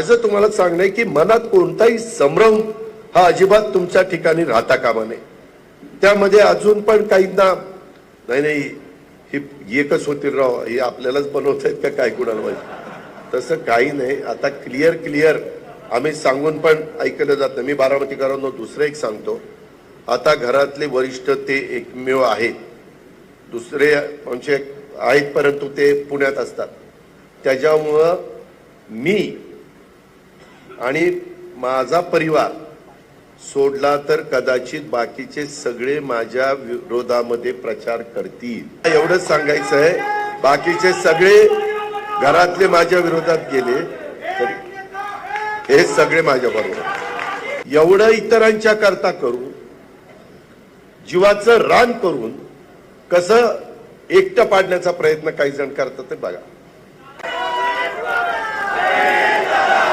माझं तुम्हाला सांगणं आहे की मनात कोणताही संभ्रम हा अजिबात तुमच्या ठिकाणी राहता कामा नये. त्यामध्ये अजून पण काहींना नाही नाही ही एकच होतील राव हे आपल्यालाच बनवत आहेत का काय कुणाला माहिती? तसं काही नाही. आता क्लिअर क्लिअर आम्ही सांगून पण ऐकलं जात नाही. मी बारामतीकरांना दुसरं एक सांगतो. आता घरातले वरिष्ठ ते एकमेव आहेत. दुसरे म्हणजे आहेत परंतु ते पुण्यात असतात. त्याच्यामुळं मी आणि माझा परिवार सोडला तर कदाचित बाकीचे सगळे माझ्या विरोधामध्ये प्रचार करतील. एवढंच सांगायचं आहे बाकीचे सगळे घरातले माझ्या विरोधात गेले तरी हे सगळे माझ्या बरोबर. एवढं इतरांच्या करता करून जीवाचं रान करून कसं एकटं पाडण्याचा प्रयत्न काही जण करतात ते बघा.